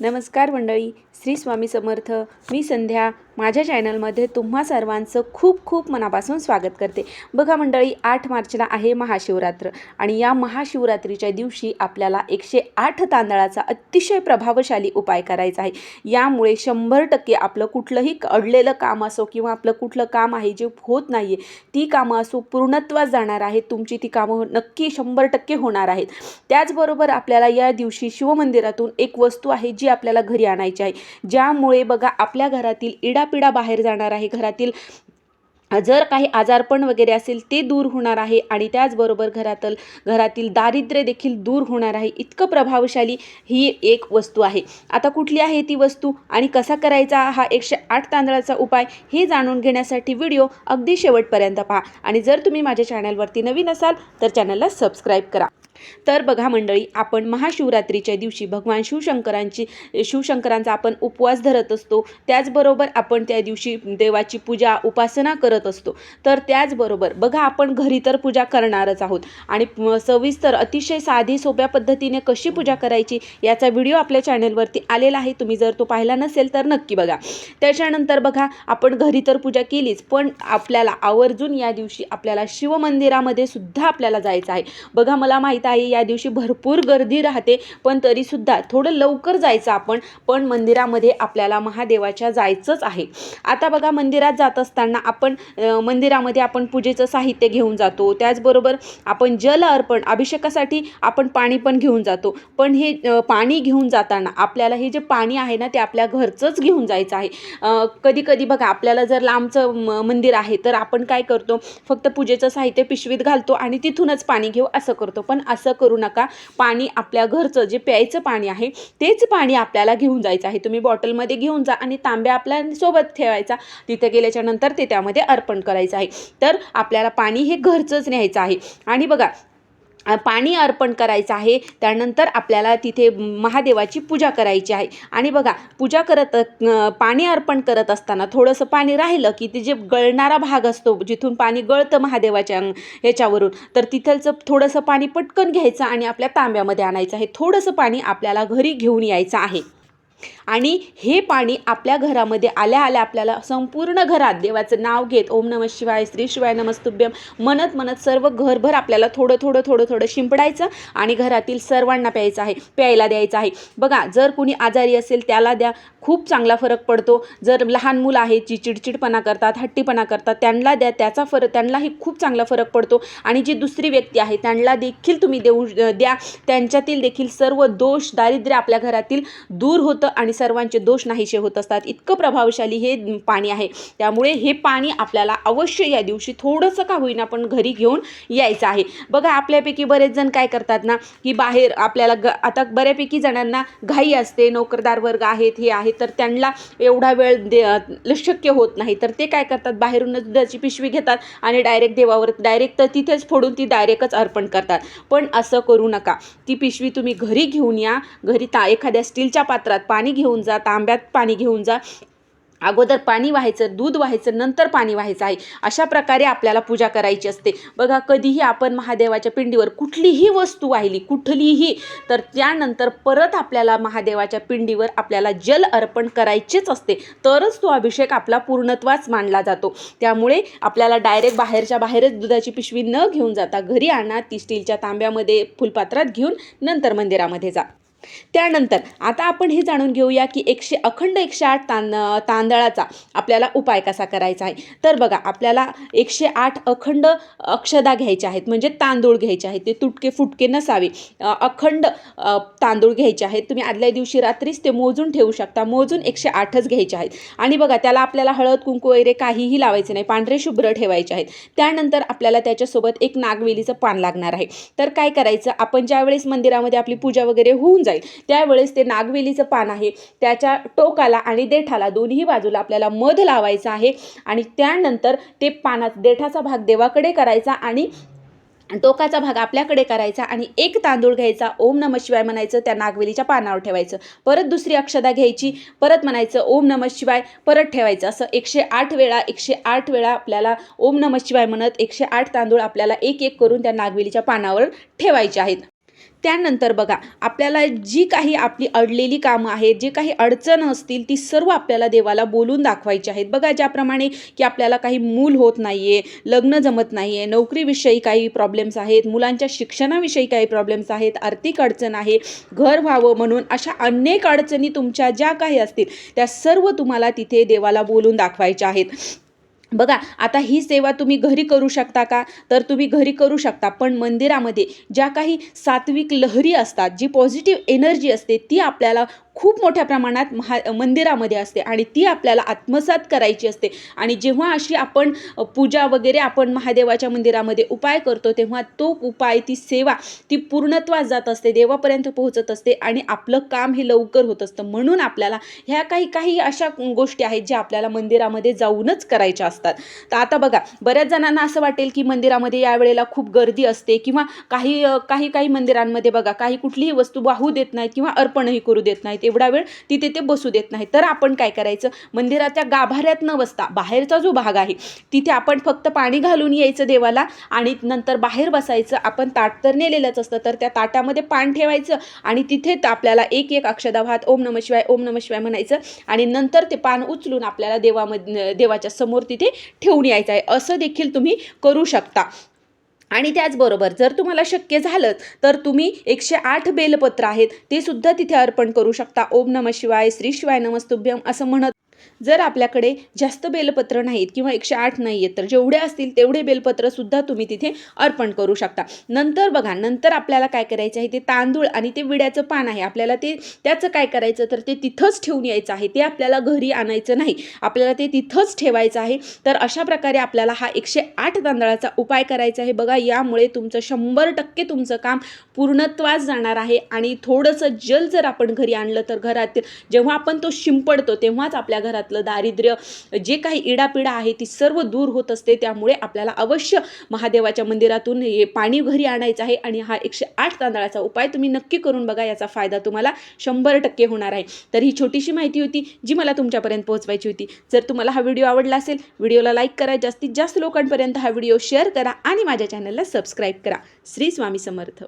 नमस्कार मंडळी श्री स्वामी समर्थ मी संध्या. माझ्या चॅनलमध्ये तुम्हा सर्वांचं खूप खूप मनापासून स्वागत करते. बघा मंडळी आठ मार्चला आहे महाशिवरात्र आणि या महाशिवरात्रीच्या दिवशी आपल्याला एकशे आठ तांदळाचा अतिशय प्रभावशाली उपाय करायचा आहे. यामुळे शंभर टक्के आपलं कुठलंही अडलेलं काम असो किंवा आपलं कुठलं काम आहे जे होत नाही आहे ती कामं असो पूर्णत्वास जाणार आहेत. तुमची ती कामं हो-, नक्की शंभर टक्के होणार आहेत. त्याचबरोबर आपल्याला या दिवशी शिवमंदिरातून एक वस्तू आहे जी आपल्याला घरी आणायची आहे. ज्यामुळे बघा आपल्या घरातील इडापिडा बाहेर जाणार आहे. घरातील जर काही आजारपण वगैरे असेल ते दूर होणार आहे आणि त्याचबरोबर घरातील घरातील दारिद्र्य देखील दूर होणार आहे. इतकं प्रभावशाली ही एक वस्तू आहे. आता कुठली आहे ती वस्तू आणि कसा करायचा हा एकशे आठ तांदळाचा उपाय हे जाणून घेण्यासाठी व्हिडिओ अगदी शेवटपर्यंत पहा. आणि जर तुम्ही माझ्या चॅनलवरती नवीन असाल तर चॅनलला सबस्क्राईब करा. तर बघा मंडळी आपण महाशिवरात्रीच्या दिवशी भगवान शिवशंकरांची शिवशंकरांचा आपण उपवास धरत असतो. त्याचबरोबर आपण त्या दिवशी देवाची पूजा उपासना करत असतो. तर त्याचबरोबर बघा आपण घरी तर पूजा करणारच आहोत. आणि सविस्तर अतिशय साधी सोप्या पद्धतीने कशी पूजा करायची याचा व्हिडिओ आपल्या चॅनलवरती आलेला आहे. तुम्ही जर तो पाहिला नसेल तर नक्की बघा. त्याच्यानंतर बघा आपण घरी तर पूजा केलीच पण आपल्याला आवर्जून या दिवशी आपल्याला शिवमंदिरामध्ये सुद्धा आपल्याला जायचं आहे. बघा मला माहीत आहे या दिवशी भरपूर गर्दी राहते पण तरीसुद्धा थोडं लवकर जायचं आपण. पण मंदिरामध्ये आपल्याला महादेवाच्या जायचंच आहे. आता बघा मंदिरात जात असताना आपण मंदिरामध्ये आपण पूजेचं साहित्य घेऊन जातो. त्याचबरोबर आपण जल अर्पण अभिषेकासाठी आपण पाणी पण घेऊन जातो. पण हे पाणी घेऊन जाताना आपल्याला हे जे पाणी आहे ना ते आपल्या घरचंच घेऊन जायचं आहे. कधी कधी बघा आपल्याला जर लांबचं म- मंदिर आहे तर आपण काय करतो? फक्त पूजेचं साहित्य पिशवीत घालतो आणि तिथूनच पाणी घेऊ असं करतो. पण असं करू नका. पाणी आपल्या घरचं जे प्यायचं पाणी आहे तेच पाणी आपल्याला घेऊन जायचं आहे. तुम्ही बॉटलमध्ये घेऊन जा आणि तांब्या आपल्यासोबत ठेवायचा. तिथे गेल्याच्यानंतर ते त्यामध्ये अर्पण करायचं आहे. तर आपल्याला पाणी हे घरचंच न्यायचं आहे. आणि बघा पाणी अर्पण करायचं आहे. त्यानंतर आपल्याला तिथे महादेवाची पूजा करायची आहे. आणि बघा पूजा करत पाणी अर्पण करत असताना थोडंसं पाणी राहिलं की ते जे गळणारा भाग असतो जिथून पाणी गळतं महादेवाच्या ह्याच्यावरून तर तिथलचं थोडंसं पाणी पटकन घ्यायचं आणि आपल्या तांब्यामध्ये आणायचं आहे. थोडंसं पाणी आपल्याला घरी घेऊन यायचं आहे. आणि हे पाणी आपल्या घरामध्ये आल्या आल्या आपल्याला संपूर्ण घरात देवाचं नाव घेत ओम नम शिवाय श्री शिवाय नमस्तुभ्यम म्हणत म्हणत सर्व घरभर आपल्याला थोडं थोडं थोडं थोडं शिंपडायचं आणि घरातील सर्वांना प्यायचं आहे. प्यायला द्यायचं आहे. बघा जर कुणी आजारी असेल त्याला द्या. खूप चांगला फरक पडतो. जर लहान मुलं आहेत जी चिडचिडपणा करतात हट्टीपणा करतात त्यांना द्या. त्याचा फरक त्यांनाही खूप चांगला फरक पडतो. आणि जी दुसरी व्यक्ती आहे त्यांना देखील तुम्ही देऊ द्या. त्यांच्यातील देखील सर्व दोष दारिद्र्य आपल्या घरातील दूर होतं. आणि सर्वांचे दोष नाहीसे होत असतात. इतकं प्रभावशाली हे पाणी आहे. त्यामुळे हे पाणी आपल्याला अवश्य या दिवशी थोडंसं का होईना पण घरी घेऊन यायचं आहे. बघा आपल्यापैकी बरेच जण काय करतात ना की बाहेर आपल्याला ग आता बऱ्यापैकी जणांना घाई असते नोकरदार वर्ग आहेत हे आहेत तर त्यांना एवढा वेळ दे शक्य होत नाही. तर ते काय करतात? बाहेरूनच दुधाची पिशवी घेतात आणि डायरेक्ट देवावर डायरेक्ट तर तिथेच फोडून ती डायरेक्टच अर्पण करतात. पण असं करू नका. ती पिशवी तुम्ही घरी घेऊन या. घरी ता एखाद्या स्टीलच्या पात्रात पाणी घेऊन जा तांब्यात पाणी घेऊन जा. अगोदर पाणी व्हायचं दूध व्हायचं नंतर पाणी व्हायचं आहे. अशा प्रकारे आपल्याला पूजा करायची असते. बघा कधीही आपण महादेवाच्या पिंडीवर कुठलीही वस्तू वाहिली कुठलीही तर त्यानंतर परत आपल्याला महादेवाच्या पिंडीवर आपल्याला जल अर्पण करायचेच असते. तरच तो अभिषेक आपला पूर्णत्वाच मानला जातो. त्यामुळे आपल्याला डायरेक्ट बाहेरच्या बाहेरच दुधाची पिशवी न घेऊन जाता घरी आणा ती स्टीलच्या तांब्यामध्ये फुलपात्रात घेऊन नंतर मंदिरामध्ये जा. त्यानंतर आता आपण हे जाणून घेऊया की एकशे अखंड एकशे आठ तांद तांदळाचा आपल्याला उपाय कसा करायचा आहे. तर बघा आपल्याला एकशे आठ अखंड अक्षदा घ्यायच्या आहेत म्हणजे तांदूळ घ्यायचे आहेत ते तुटके फुटके नसावे. अखंड तांदूळ घ्यायचे आहेत तुम्ही आदल्या दिवशी रात्रीच ते मोजून ठेवू शकता मोजून एकशे आठच घ्यायचे आहेत. आणि बघा त्याला आपल्याला हळद कुंकू वगैरे काहीही लावायचे नाही पांढरे शुभ्र ठेवायचे आहेत. त्यानंतर आपल्याला त्याच्यासोबत एक नागवेलीचं पान लागणार आहे. तर काय करायचं आपण ज्यावेळेस मंदिरामध्ये आपली पूजा वगैरे होऊन जाईल त्यावेळेस ते नागवेलीचं पान आहे. त्याच्या टोकाला आणि देठाला दोन्ही बाजूला आपल्याला मध लावायचा आहे. आणि त्यानंतर ते पानात देठाचा भाग देवाकडे करायचा आणि टोकाचा भाग आपल्याकडे करायचा आणि एक तांदूळ घ्यायचा. ओम नम शिवाय म्हणायचं त्या नागवेलीच्या पानावर ठेवायचं. परत दुसरी अक्षदा घ्यायची. परत म्हणायचं ओम नम शिवाय परत ठेवायचं. असं एकशे आठ वेळा एकशे आठ वेळा आपल्याला ओम नम शिवाय म्हणत एकशे आठ तांदूळ आपल्याला एक एक करून त्या नागवेलीच्या पानावर ठेवायचे आहेत. त्यानंतर बघा आपल्याला जी काही आपली अडलेली कामं आहेत जे काही अडचण असतील ती सर्व आपल्याला देवाला बोलून दाखवायची आहेत. बघा ज्याप्रमाणे की आपल्याला काही मूल होत नाही आहे लग्न जमत नाही आहे नोकरीविषयी काही प्रॉब्लेम्स आहेत मुलांच्या शिक्षणाविषयी काही प्रॉब्लेम्स आहेत आर्थिक अडचण आहे घर व्हावं म्हणून अशा अनेक अडचणी तुमच्या ज्या काही असतील त्या सर्व तुम्हाला तिथे देवाला बोलून दाखवायच्या आहेत. बघा आता ही सेवा तुम्ही घरी करू शकता का? तर तुम्ही घरी करू शकता पण मंदिरामध्ये ज्या काही सात्विक लहरी असतात जी पॉझिटिव्ह एनर्जी असते ती आपल्याला खूप मोठ्या प्रमाणात महा मंदिरामध्ये असते आणि ती आपल्याला आत्मसात करायची असते. आणि जेव्हा अशी आपण पूजा वगैरे आपण महादेवाच्या मंदिरामध्ये उपाय करतो तेव्हा तो उपाय ती सेवा ती पूर्णत्वास जात असते देवापर्यंत पोहोचत असते आणि आपलं काम हे लवकर होत असतं. म्हणून आपल्याला ह्या काही काही अशा गोष्टी आहेत ज्या आपल्याला मंदिरामध्ये जाऊनच करायच्या असतात. तर आता बघा बऱ्याच जणांना असं वाटेल की मंदिरामध्ये यावेळेला खूप गर्दी असते किंवा काही काही काही मंदिरांमध्ये बघा काही कुठलीही वस्तू वाहू देत नाहीत किंवा अर्पणही करू देत नाहीत. एवढा वेळ तिथे ते बसू देत नाही तर आपण काय करायचं? मंदिराच्या गाभाऱ्यात न बसता बाहेरचा जो भाग आहे तिथे आपण फक्त पाणी घालून यायचं देवाला आणि नंतर बाहेर बसायचं. आपण ताट तर नेलेलंच असतं तर त्या ताटामध्ये पान ठेवायचं आणि तिथे आपल्याला एक एक अक्षदा भात ओम नम शिवाय ओम नम शिवाय म्हणायचं आणि नंतर ते पान उचलून आपल्याला देवामध्ये देवाच्या समोर तिथे ठेवून यायचं आहे. असं देखील तुम्ही करू शकता. आणि त्याचबरोबर जर तुम्हाला शक्य झालं तर तुम्ही एकशे आठ बेलपत्र आहेत ते सुद्धा तिथे अर्पण करू शकता. ओम नम शिवाय श्री शिवाय नमस्तुभ्यम असं म्हणत जर आपल्याकडे जास्त बेलपत्र नाहीत किंवा एकशे आठ नाही आहेत तर जेवढे असतील तेवढे बेलपत्र सुद्धा तुम्ही तिथे अर्पण करू शकता. नंतर बघा नंतर आपल्याला काय करायचं आहे ते तांदूळ आणि ते विड्याचं पान आहे आपल्याला ते त्याचं काय करायचं तर ते तिथंच ठेवून यायचं आहे ते आपल्याला घरी आणायचं नाही. आपल्याला ते तिथंच ठेवायचं आहे. तर अशा प्रकारे आपल्याला हा एकशे आठ तांदळाचा उपाय करायचा आहे. बघा यामुळे तुमचं शंभर टक्के तुमचं काम पूर्णत्वास जाणार आहे. आणि थोडंसं जल जर आपण घरी आणलं तर घरातील जेव्हा आपण तो शिंपडतो तेव्हाच आपल्या घरातलं दारिद्र्य जे काही इडापिडा आहे ती सर्व दूर होत असते. त्यामुळे आपल्याला अवश्य महादेवाच्या मंदिरातून हे पाणी घरी आणायचं आहे आणि हा एकशे आठ तांदळाचा उपाय तुम्ही नक्की करून बघा. याचा फायदा तुम्हाला शंभर टक्के होणार आहे. तर ही छोटीशी माहिती होती जी मला तुमच्यापर्यंत पोहोचवायची होती. जर तुम्हाला हा व्हिडिओ आवडला असेल व्हिडिओला लाईक करा. जास्तीत जास्त लोकांपर्यंत हा व्हिडिओ शेअर करा आणि माझ्या चॅनलला सबस्क्राईब करा. श्री स्वामी समर्थ.